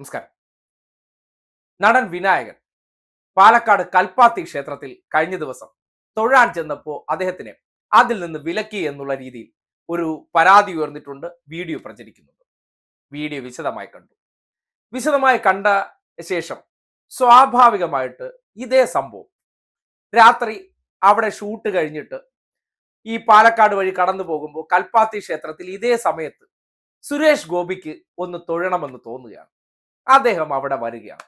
നമസ്കാരം. നടൻ വിനായകൻ പാലക്കാട് കൽപ്പാത്തി ക്ഷേത്രത്തിൽ കഴിഞ്ഞ ദിവസം തൊഴാൻ ചെന്നപ്പോൾ അദ്ദേഹത്തിനെ അതിൽ നിന്ന് വിലക്കി എന്നുള്ള രീതിയിൽ ഒരു പരാതി ഉയർന്നിട്ടുണ്ട് വീഡിയോ പ്രചരിക്കുന്നുണ്ട്. വീഡിയോ വിശദമായി കണ്ടു. വിശദമായി കണ്ട ശേഷം സ്വാഭാവികമായിട്ട് ഇതേ സംഭവം. രാത്രി അവിടെ ഷൂട്ട് കഴിഞ്ഞിട്ട് ഈ പാലക്കാട് വഴി കടന്നു പോകുമ്പോൾ കൽപ്പാത്തി ക്ഷേത്രത്തിൽ ഇതേ സമയത്ത് സുരേഷ് ഗോപിക്ക് ഒന്ന് തൊഴണമെന്ന് തോന്നുകയാണ്. അദ്ദേഹം അവിടെ വരികയാണ്.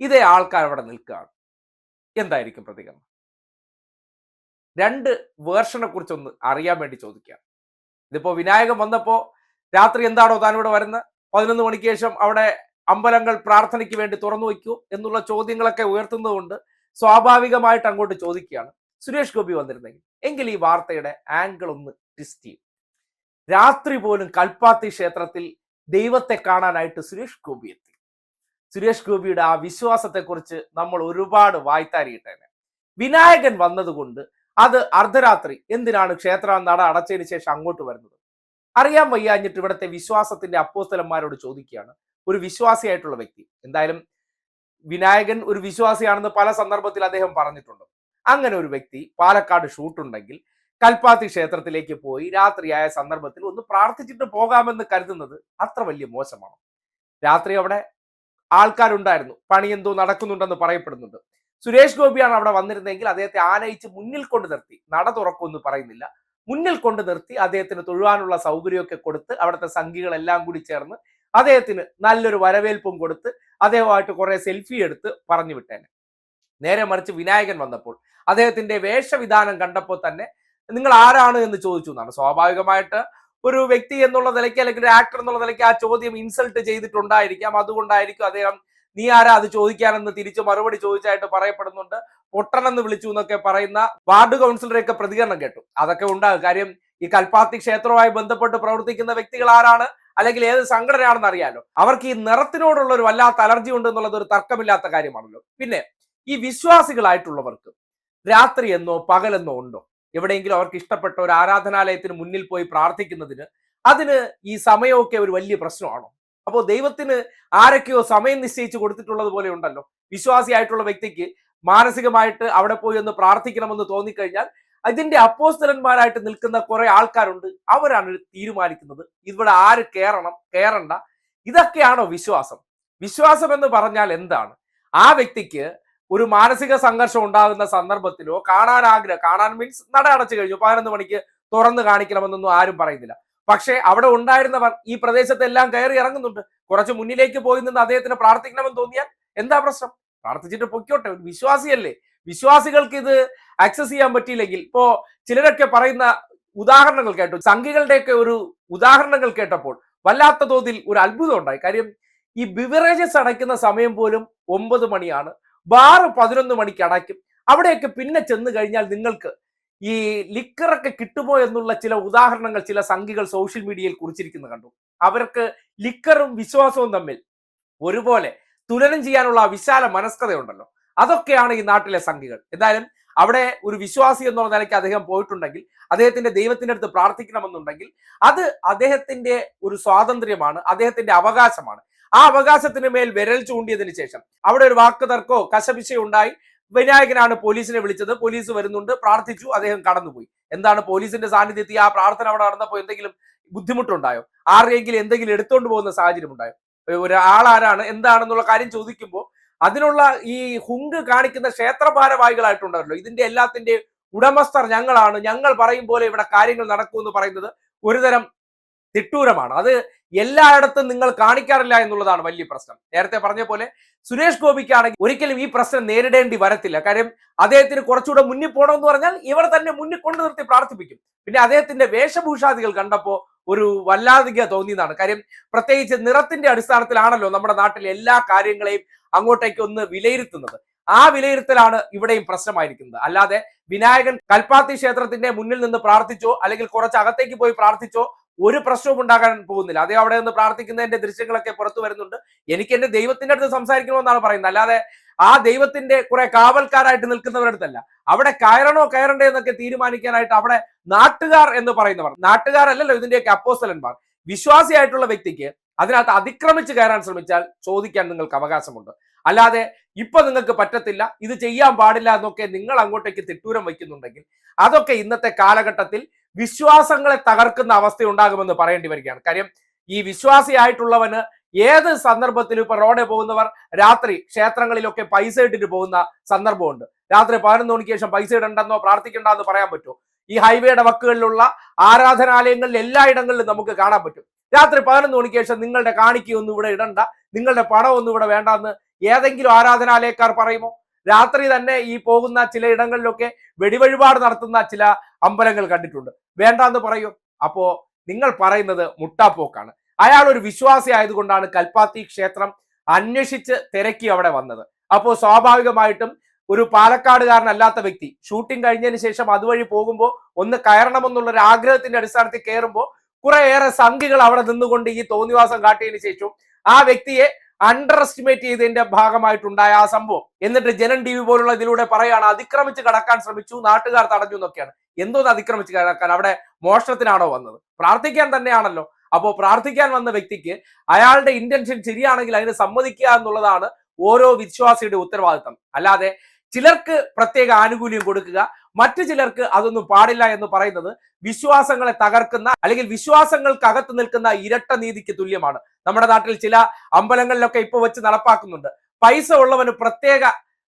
ഇതേ ആൾക്കാർ അവിടെ നിൽക്കുകയാണ്. എന്തായിരിക്കും പ്രതികരണം? രണ്ട് വേർഷനെ കുറിച്ചൊന്ന് അറിയാൻ വേണ്ടി ചോദിക്കുകയാണ്. ഇതിപ്പോ വിനായകൻ വന്നപ്പോ രാത്രി എന്താണോ താൻ ഇവിടെ വരുന്നത്? പതിനൊന്ന് മണിക്ക് ശേഷം അവിടെ അമ്പലങ്ങൾ പ്രാർത്ഥനയ്ക്ക് വേണ്ടി തുറന്നു വയ്ക്കൂ എന്നുള്ള ചോദ്യങ്ങളൊക്കെ ഉയർത്തുന്നതുകൊണ്ട് സ്വാഭാവികമായിട്ട് അങ്ങോട്ട് ചോദിക്കുകയാണ്. സുരേഷ് ഗോപി വന്നിരുന്നെങ്കിൽ എങ്കിൽ ഈ വാർത്തയുടെ ആംഗിൾ ഒന്ന് ട്വിസ്റ്റ് ചെയ്യും. രാത്രി പോലും കൽപ്പാത്തി ക്ഷേത്രത്തിൽ ദൈവത്തെ കാണാനായിട്ട് സുരേഷ് ഗോപി എത്തി. സുരേഷ് ഗോപിയുടെ ആ വിശ്വാസത്തെക്കുറിച്ച് നമ്മൾ ഒരുപാട് വായ്ത്താരിയിട്ടേനെ വിനായകൻ വന്നതുകൊണ്ട് അത് അർദ്ധരാത്രി എന്തിനാണ് ക്ഷേത്ര നട അടച്ചതിന് ശേഷം അങ്ങോട്ട് വരുന്നത്? അറിയാൻ വയ്യാഞ്ഞിട്ട് ഇവിടുത്തെ വിശ്വാസത്തിന്റെ അപ്പോസ്തലന്മാരോട് ചോദിക്കുകയാണ്. ഒരു വിശ്വാസിയായിട്ടുള്ള വ്യക്തി. എന്തായാലും വിനായകൻ ഒരു വിശ്വാസിയാണെന്ന് പല സന്ദർഭത്തിൽ അദ്ദേഹം പറഞ്ഞിട്ടുണ്ട്. അങ്ങനെ ഒരു വ്യക്തി പാലക്കാട് ഷൂട്ടുണ്ടെങ്കിൽ കൽപ്പാത്തി ക്ഷേത്രത്തിലേക്ക് പോയി രാത്രിയായ സന്ദർഭത്തിൽ ഒന്ന് പ്രാർത്ഥിച്ചിട്ട് പോകാമെന്ന് കരുതുന്നത് അത്ര വലിയ മോശമാണ്. രാത്രി അവിടെ ആൾക്കാരുണ്ടായിരുന്നു. പണി എന്തോ നടക്കുന്നുണ്ടെന്ന് പറയപ്പെടുന്നുണ്ട്. സുരേഷ് ഗോപിയാണ് അവിടെ വന്നിരുന്നെങ്കിൽ അദ്ദേഹത്തെ ആനയിച്ച് മുന്നിൽ കൊണ്ട് നിർത്തി. നട തുറക്കുമെന്ന് പറയുന്നില്ല. മുന്നിൽ കൊണ്ട് നിർത്തി അദ്ദേഹത്തിന് തൊഴുവാനുള്ള സൗകര്യമൊക്കെ കൊടുത്ത് അവിടുത്തെ സംഘികളെല്ലാം കൂടി ചേർന്ന് അദ്ദേഹത്തിന് നല്ലൊരു വരവേൽപ്പും കൊടുത്ത് അദ്ദേഹമായിട്ട് കുറെ സെൽഫി എടുത്ത് പറഞ്ഞു വിട്ടേനെ. നേരെ മറിച്ച് വിനായകൻ വന്നപ്പോൾ അദ്ദേഹത്തിന്റെ വേഷവിധാനം കണ്ടപ്പോൾ തന്നെ നിങ്ങൾ ആരാണ് എന്ന് ചോദിച്ചു. എന്നാണ് സ്വാഭാവികമായിട്ട് ഒരു വ്യക്തി എന്നുള്ള നിലയ്ക്ക് അല്ലെങ്കിൽ ഒരു ആക്ടർ എന്നുള്ള നിലയ്ക്ക് ആ ചോദ്യം ഇൻസൾട്ട് ചെയ്തിട്ടുണ്ടായിരിക്കാം. അതുകൊണ്ടായിരിക്കും അദ്ദേഹം നീ ആരാ? അത് ചോദിക്കാനെന്ന് തിരിച്ച് മറുപടി ചോദിച്ചായിട്ട് പറയപ്പെടുന്നുണ്ട്. പൊട്ടനെന്ന് വിളിച്ചു എന്നൊക്കെ പറയുന്ന വാർഡ് കൗൺസിലറെയൊക്കെ പ്രതികരണം കേട്ടു. അതൊക്കെ ഉണ്ടാകും. കാര്യം ഈ കൽപ്പാത്തി ക്ഷേത്രവുമായി ബന്ധപ്പെട്ട് പ്രവർത്തിക്കുന്ന വ്യക്തികൾ ആരാണ്? അല്ലെങ്കിൽ ഏത് സംഘടനയാണെന്ന് അറിയാലോ. അവർക്ക് ഈ നിറത്തിനോടുള്ള ഒരു വല്ലാത്ത അലർജി ഉണ്ട് എന്നുള്ളത് ഒരു തർക്കമില്ലാത്ത കാര്യമാണല്ലോ. പിന്നെ ഈ വിശ്വാസികളായിട്ടുള്ളവർക്ക് രാത്രി എന്നോ പകലെന്നോ ഉണ്ടോ? എവിടെയെങ്കിലും അവർക്ക് ഇഷ്ടപ്പെട്ട ഒരു ആരാധനാലയത്തിന് മുന്നിൽ പോയി പ്രാർത്ഥിക്കുന്നതിന് അതിന് ഈ സമയമൊക്കെ ഒരു വലിയ പ്രശ്നമാണോ? അപ്പോൾ ദൈവത്തിന് ആരൊക്കെയോ സമയം നിശ്ചയിച്ചു കൊടുത്തിട്ടുള്ളത് പോലെ ഉണ്ടല്ലോ. വിശ്വാസിയായിട്ടുള്ള വ്യക്തിക്ക് മാനസികമായിട്ട് അവിടെ പോയി ഒന്ന് പ്രാർത്ഥിക്കണമെന്ന് തോന്നിക്കഴിഞ്ഞാൽ അതിന്റെ അപ്പോസ്തലന്മാരായിട്ട് നിൽക്കുന്ന കുറെ ആൾക്കാരുണ്ട്. അവരാണ് തീരുമാനിക്കുന്നത്. ഇവിടെ ആര് കയറണം കയറണ്ട ഇതൊക്കെയാണോ വിശ്വാസം? വിശ്വാസം എന്ന് പറഞ്ഞാൽ എന്താണ്? ആ വ്യക്തിക്ക് ഒരു മാനസിക സംഘർഷം ഉണ്ടാകുന്ന സന്ദർഭത്തിലോ കാണാൻ ആഗ്രഹം കാണാൻ മീൻസ് നട അടച്ചു കഴിഞ്ഞു. പതിനൊന്ന് മണിക്ക് തുറന്നു കാണിക്കണമെന്നൊന്നും ആരും പറയുന്നില്ല. പക്ഷേ അവിടെ ഉണ്ടായിരുന്നവർ ഈ പ്രദേശത്തെല്ലാം കയറി ഇറങ്ങുന്നുണ്ട്. കുറച്ച് മുന്നിലേക്ക് പോയി നിന്ന് അദ്ദേഹത്തിന് പ്രാർത്ഥിക്കണമെന്ന് തോന്നിയാൽ എന്താ പ്രശ്നം? പ്രാർത്ഥിച്ചിട്ട് പൊയ്ക്കോട്ടെ. ഒരു വിശ്വാസിയല്ലേ. വിശ്വാസികൾക്ക് ഇത് ആക്സസ് ചെയ്യാൻ പറ്റിയില്ലെങ്കിൽ ഇപ്പോ ചിലരൊക്കെ പറയുന്ന ഉദാഹരണങ്ങൾ കേട്ടു. സംഘികളുടെയൊക്കെ ഒരു ഉദാഹരണങ്ങൾ കേട്ടപ്പോൾ വല്ലാത്ത തോതിൽ ഒരു അത്ഭുതം ഉണ്ടായി. കാര്യം ഈ ബിവറേജസ് അടയ്ക്കുന്ന സമയം പോലും ഒമ്പത് മണിയാണ്. ബാറ് പതിനൊന്ന് മണിക്ക് അടയ്ക്കും. അവിടെയൊക്കെ പിന്നെ ചെന്ന് കഴിഞ്ഞാൽ നിങ്ങൾക്ക് ഈ ലിക്കറൊക്കെ കിട്ടുമോ എന്നുള്ള ചില ഉദാഹരണങ്ങൾ ചില സംഘികൾ സോഷ്യൽ മീഡിയയിൽ കുറിച്ചിരിക്കുന്ന കണ്ടു. അവർക്ക് ലിക്കറും വിശ്വാസവും തമ്മിൽ ഒരുപോലെ തുലനം ചെയ്യാനുള്ള വിശാല മനസ്കതയുണ്ടല്ലോ. അതൊക്കെയാണ് ഈ നാട്ടിലെ സംഘികൾ എന്തായാലും അവിടെ ഒരു വിശ്വാസി എന്നുള്ള നിലയ്ക്ക് അദ്ദേഹം പോയിട്ടുണ്ടെങ്കിൽ അദ്ദേഹത്തിന്റെ ദൈവത്തിന്റെ അടുത്ത് പ്രാർത്ഥിക്കണമെന്നുണ്ടെങ്കിൽ അത് അദ്ദേഹത്തിന്റെ ഒരു സ്വാതന്ത്ര്യമാണ് അദ്ദേഹത്തിന്റെ അവകാശമാണ്. ആ അവകാശത്തിന് മേൽ വിരൽ ചൂണ്ടിയതിന് ശേഷം അവിടെ ഒരു വാക്ക് തർക്കോ കശപിശയോ ഉണ്ടായി. വിനായകനാണ് പോലീസിനെ വിളിച്ചത്. പോലീസ് വരുന്നുണ്ട്. പ്രാർത്ഥിച്ചു. അദ്ദേഹം കടന്നുപോയി. എന്താണ് പോലീസിന്റെ സാന്നിധ്യത്തിൽ ആ പ്രാർത്ഥന അവിടെ നടന്നപ്പോൾ എന്തെങ്കിലും ബുദ്ധിമുട്ടുണ്ടായോ? ആരെങ്കിലും എന്തെങ്കിലും എടുത്തുകൊണ്ട് പോകുന്ന സാഹചര്യം ഉണ്ടായോ? ഒരാളാരാണ് എന്താണെന്നുള്ള കാര്യം ചോദിക്കുമ്പോൾ അതിനുള്ള ഈ ഹുങ്ക് കാണിക്കുന്ന ക്ഷേത്ര ഭാരവാഹികളായിട്ടുണ്ടല്ലോ ഇതിന്റെ എല്ലാത്തിന്റെ ഉടമസ്ഥർ ഞങ്ങളാണ്. ഞങ്ങൾ പറയും പോലെ ഇവിടെ കാര്യങ്ങൾ നടക്കുമെന്ന് പറയുന്നത് ഒരുതരം തിട്ടൂരമാണ് അത് എല്ലായിടത്തും നിങ്ങൾ കാണിക്കാറില്ല എന്നുള്ളതാണ് വലിയ പ്രശ്നം. നേരത്തെ പറഞ്ഞ പോലെ സുരേഷ് ഗോപിക്കാണെങ്കിൽ ഒരിക്കലും ഈ പ്രശ്നം നേരിടേണ്ടി വരത്തില്ല. കാര്യം അദ്ദേഹത്തിന് കുറച്ചുകൂടെ മുന്നിൽ പോകണമെന്ന് പറഞ്ഞാൽ ഇവർ തന്നെ മുന്നിൽ കൊണ്ടു നിർത്തി പ്രാർത്ഥിപ്പിക്കും. പിന്നെ അദ്ദേഹത്തിന്റെ വേഷഭൂഷാദികൾ കണ്ടപ്പോൾ ഒരു വല്ലാതിക തോന്നിയതാണ് കാര്യം പ്രത്യേകിച്ച് നിറത്തിന്റെ അടിസ്ഥാനത്തിലാണല്ലോ നമ്മുടെ നാട്ടിലെ എല്ലാ കാര്യങ്ങളെയും അങ്ങോട്ടേക്ക് ഒന്ന് വിലയിരുത്തുന്നത്. ആ വിലയിരുത്തലാണ് ഇവിടെയും പ്രശ്നമായിരിക്കുന്നത്. അല്ലാതെ വിനായകൻ കൽപ്പാത്തി ക്ഷേത്രത്തിന്റെ മുന്നിൽ നിന്ന് പ്രാർത്ഥിച്ചോ അല്ലെങ്കിൽ കുറച്ച് അകത്തേക്ക് പോയി പ്രാർത്ഥിച്ചോ ഒരു പ്രശ്നവും ഉണ്ടാകാൻ പോകുന്നില്ല. അതേ അവിടെ നിന്ന് പ്രാർത്ഥിക്കുന്നതിന്റെ ദൃശ്യങ്ങളൊക്കെ പുറത്തു വരുന്നുണ്ട്. എനിക്ക് എന്റെ ദൈവത്തിന്റെ അടുത്ത് സംസാരിക്കണമെന്നാണ് പറയുന്നത്. അല്ലാതെ ആ ദൈവത്തിന്റെ കുറെ കാവൽക്കാരായിട്ട് നിൽക്കുന്നവരുടെ അടുത്തല്ല. അവിടെ കയറണോ കയറണ്ടേ എന്നൊക്കെ തീരുമാനിക്കാനായിട്ട് അവിടെ നാട്ടുകാർ എന്ന് പറയുന്നവർ. നാട്ടുകാരല്ലല്ലോ ഇതിന്റെയൊക്കെ അപ്പോസലന്മാർ വിശ്വാസിയായിട്ടുള്ള വ്യക്തിക്ക് അതിനകത്ത് അതിക്രമിച്ച് കയറാൻ ശ്രമിച്ചാൽ ചോദിക്കാൻ നിങ്ങൾക്ക് അവകാശമുണ്ട്. അല്ലാതെ ഇപ്പൊ നിങ്ങൾക്ക് പറ്റത്തില്ല ഇത് ചെയ്യാൻ പാടില്ല എന്നൊക്കെ നിങ്ങൾ അങ്ങോട്ടേക്ക് തിട്ടൂരം വയ്ക്കുന്നുണ്ടെങ്കിൽ അതൊക്കെ ഇന്നത്തെ കാലഘട്ടത്തിൽ വിശ്വാസങ്ങളെ തകർക്കുന്ന അവസ്ഥ ഉണ്ടാകുമെന്ന് പറയേണ്ടി വരികയാണ്. കാര്യം ഈ വിശ്വാസിയായിട്ടുള്ളവന് ഏത് സന്ദർഭത്തിലും ഇപ്പൊ റോഡിൽ പോകുന്നവർ രാത്രി ക്ഷേത്രങ്ങളിലൊക്കെ പൈസ ഇട്ടിട്ട് പോകുന്ന സന്ദർഭമുണ്ട്. രാത്രി പതിനൊന്ന് മണിക്ക് ശേഷം പൈസ ഇടണ്ടെന്നോ പ്രാർത്ഥിക്കണ്ടെന്ന് പറയാൻ പറ്റുമോ? ഈ ഹൈവേയുടെ വക്കുകളിലുള്ള ആരാധനാലയങ്ങളിൽ എല്ലായിടങ്ങളിലും നമുക്ക് കാണാൻ പറ്റും. രാത്രി പതിനൊന്ന് മണിക്ക് ശേഷം നിങ്ങളുടെ കാണിക്കൊന്നും ഇവിടെ ഇടണ്ട നിങ്ങളുടെ പണം ഒന്നും ഇവിടെ വേണ്ടെന്ന് ഏതെങ്കിലും ആരാധനാലയക്കാർ പറയുമോ? രാത്രി തന്നെ ഈ പോകുന്ന ചില ഇടങ്ങളിലൊക്കെ വെടിവഴിപാട് നടത്തുന്ന ചില അമ്പലങ്ങൾ കണ്ടിട്ടുണ്ട്. വേണ്ട എന്ന് പറയൂ. അപ്പോ നിങ്ങൾ പറയുന്നത് മുട്ടാപ്പോക്കാണ്. അയാൾ ഒരു വിശ്വാസി ആയതുകൊണ്ടാണ് കൽപ്പാത്തി ക്ഷേത്രം അന്വേഷിച്ച് തിരക്കി അവിടെ വന്നത്. അപ്പോ സ്വാഭാവികമായിട്ടും ഒരു പാലക്കാടുകാരനല്ലാത്ത വ്യക്തി ഷൂട്ടിംഗ് കഴിഞ്ഞതിന് ശേഷം അതുവഴി പോകുമ്പോൾ ഒന്ന് കയറണമെന്നുള്ള ഒരു ആഗ്രഹത്തിന്റെ അടിസ്ഥാനത്തിൽ കയറുമ്പോൾ കുറേയേറെ സംഖ്യകൾ അവിടെ നിന്നുകൊണ്ട് ഈ തോന്നിവാസം കാട്ടിയതിനു ശേഷം ആ വ്യക്തിയെ അണ്ടർ എസ്റ്റിമേറ്റ് ചെയ്തതിന്റെ ഭാഗമായിട്ടുണ്ടായ ആ സംഭവം. എന്നിട്ട് ജനൻ ടി വി പോലുള്ള ഇതിലൂടെ പറയാണ് അതിക്രമിച്ച് കടക്കാൻ ശ്രമിച്ചു നാട്ടുകാർ തടഞ്ഞു എന്നൊക്കെയാണ്. എന്തോന്ന് അതിക്രമിച്ച് കടക്കാൻ അവിടെ മോഷണത്തിനാണോ വന്നത്? പ്രാർത്ഥിക്കാൻ തന്നെയാണല്ലോ. അപ്പോൾ പ്രാർത്ഥിക്കാൻ വന്ന വ്യക്തിക്ക് അയാളുടെ ഇന്റൻഷൻ ശരിയാണെങ്കിൽ അതിന് സമ്മതിക്കുക എന്നുള്ളതാണ് ഓരോ വിശ്വാസിയുടെ ഉത്തരവാദിത്തം. അല്ലാതെ ചിലർക്ക് പ്രത്യേക ആനുകൂല്യം കൊടുക്കുക മറ്റു ചിലർക്ക് അതൊന്നും പാടില്ല എന്ന് പറയുന്നത് വിശ്വാസങ്ങളെ തകർക്കുന്ന അല്ലെങ്കിൽ വിശ്വാസങ്ങൾക്കകത്ത് നിൽക്കുന്ന ഇരട്ട നീതിക്ക് തുല്യമാണ്. നമ്മുടെ നാട്ടിൽ ചില അമ്പലങ്ങളിലൊക്കെ ഇപ്പൊ വെച്ച് നടപ്പാക്കുന്നുണ്ട്. പൈസ ഉള്ളവന് പ്രത്യേക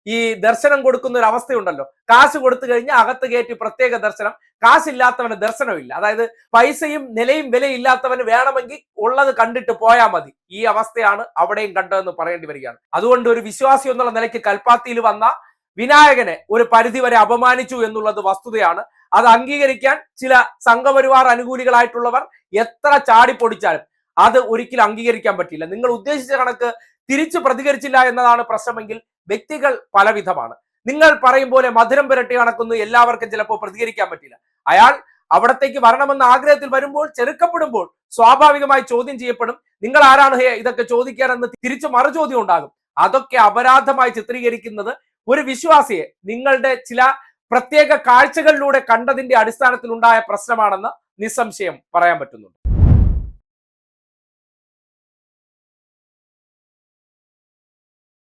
ഈ ദർശനം കൊടുക്കുന്ന ഒരു അവസ്ഥയുണ്ടല്ലോ. കാശ് കൊടുത്തു കഴിഞ്ഞാൽ അകത്ത് കയറ്റി പ്രത്യേക ദർശനം. കാശില്ലാത്തവന് ദർശനമില്ല. അതായത് പൈസയും നിലയും വിലയില്ലാത്തവന് വേണമെങ്കിൽ ഉള്ളത് കണ്ടിട്ട് പോയാൽ മതി. ഈ അവസ്ഥയാണ് അവിടെയും കണ്ടതെന്ന് പറയേണ്ടി വരികയാണ്. അതുകൊണ്ട് ഒരു വിശ്വാസി എന്നുള്ള നിലയ്ക്ക് കൽപ്പാത്തിയിൽ വന്ന വിനായകനെ ഒരു പരിധിവരെ അപമാനിച്ചു എന്നുള്ളത് വസ്തുതയാണ്. അത് അംഗീകരിക്കാൻ ചില സംഘപരിവാർ അനുകൂലികളായിട്ടുള്ളവർ എത്ര ചാടിപ്പൊടിച്ചാലും അത് ഒരിക്കലും അംഗീകരിക്കാൻ പറ്റില്ല. നിങ്ങൾ ഉദ്ദേശിച്ച കണക്ക് തിരിച്ചു പ്രതികരിച്ചില്ല എന്നതാണ് പ്രശ്നമെങ്കിൽ വ്യക്തികൾ പലവിധമാണ്. നിങ്ങൾ പറയും പോലെ മധുരം പുരട്ടി കണക്കൊന്നും എല്ലാവർക്കും ചിലപ്പോൾ പ്രതികരിക്കാൻ പറ്റില്ല. അയാൾ അവിടത്തേക്ക് വരണമെന്ന ആഗ്രഹത്തിൽ വരുമ്പോൾ ചെറുക്കപ്പെടുമ്പോൾ സ്വാഭാവികമായി ചോദ്യം ചെയ്യപ്പെടും. നിങ്ങൾ ആരാണ്? ഇതൊക്കെ ചോദിക്കാനെന്ന് തിരിച്ചു മറുചോദ്യം ഉണ്ടാകും. അതൊക്കെ അപരാധമായി ചിത്രീകരിക്കുന്നത് ഒരു വിശ്വാസിയെ നിങ്ങളുടെ ചില പ്രത്യേക കാഴ്ചകളിലൂടെ കണ്ടതിന്റെ അടിസ്ഥാനത്തിൽ ഉണ്ടായ പ്രശ്നമാണെന്ന് നിസ്സംശയം പറയാൻ പറ്റുന്നുണ്ട്.